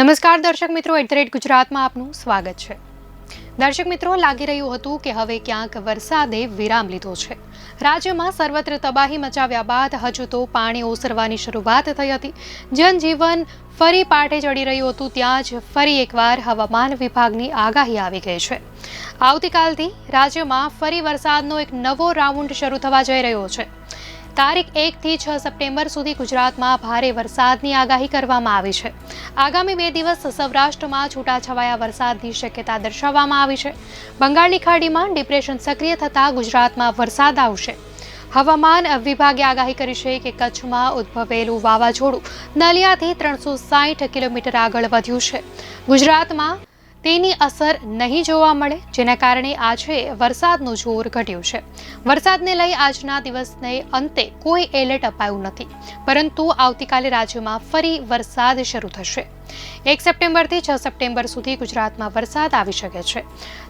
નમસ્કાર, દર્શક મિત્રો. એટ ધ રેટ ગુજરાતમાં આપનું સ્વાગત છે. દર્શક મિત્રો, લાગી રહ્યું હતું કે હવે ક્યાંક વરસાદે વિરામ લીધો છે. રાજ્યમાં સર્વત્ર તબાહી મચાવ્યા બાદ હજુ તો પાણી ઓસરવાની શરૂઆત થઈ હતી. જનજીવન ફરી પાટે ચડી રહ્યું હતું. ત્યાં જ ફરી એકવાર હવામાન વિભાગની આગાહી આવી ગઈ છે. આવતીકાલથી રાજ્યમાં ફરી વરસાદનો એક નવો રાઉન્ડ શરૂ થવા જઈ રહ્યો છે. તારીખ એકથી છ સપ્ટેમ્બર સુધી ગુજરાતમાં ભારે વરસાદની આગાહી કરવામાં આવી છે. આગામી બે દિવસ સૌરાષ્ટ્રમાં છૂટાછવાયા વરસાદની શક્યતા દર્શાવવામાં આવી છે. બંગાળની ખાડીમાં ડિપ્રેશન સક્રિય થતાં ગુજરાતમાં વરસાદ આવશે. હવામાન વિભાગે આગાહી કરી છે કે કચ્છમાં ઉદ્ભવેલું વાવાઝોડું નલિયાથી ત્રણસો કિલોમીટર આગળ વધ્યું છે. ગુજરાતમાં તેની અસર નહીં જોવા મળે, જેના કારણે આજે વરસાદનું જોર ઘટ્યું છે. વરસાદને લઈ આજના દિવસને અંતે કોઈ એલર્ટ અપાયું નથી. પરંતુ આવતીકાલે રાજ્યમાં ફરી વરસાદ શરૂ થશે. એક સપ્ટેમ્બરથી છ સપ્ટેમ્બર સુધી ગુજરાતમાં વરસાદ આવી શકે છે.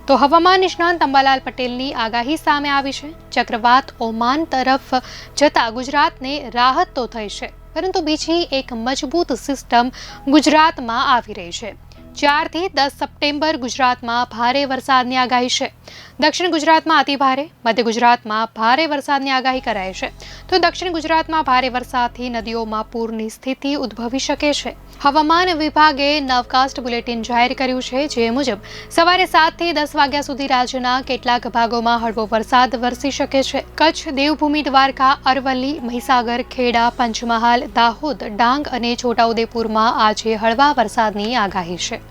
તો હવામાન નિષ્ણાંત અંબાલાલ પટેલની આગાહી સામે આવી છે. ચક્રવાત ઓમાન તરફ જતા ગુજરાતને રાહત તો થઈ છે, પરંતુ બીજી એક મજબૂત સિસ્ટમ ગુજરાતમાં આવી રહી છે. ચારથી દસ સપ્ટેમ્બર ગુજરાતમાં ભારે વરસાદની આગાહી છે. દક્ષિણ ગુજરાતમાં અતિભારે મધ્ય ગુજરાતમાં ભારે વરસાદની આગાહી કરાઈ છે. તો દક્ષિણ ગુજરાતમાં ભારે વરસાદથી નદીઓમાં પૂરની સ્થિતિ ઉદ્ભવી શકે છે. હવામાન વિભાગે નવકાસ્ટ બુલેટિન જાહેર કર્યું છે. જે મુજબ, સવારે સાતથી દસ વાગ્યા સુધી રાજ્યના કેટલાક ભાગોમાં હળવો વરસાદ વરસી શકે છે. કચ્છ, દેવભૂમિ, દ્વારકા, અરવલ્લી, મહીસાગર, ખેડા, પંચમહાલ, દાહોદ, ડાંગ અને છોટાઉદેપુરમાં આજે હળવા વરસાદની આગાહી છે.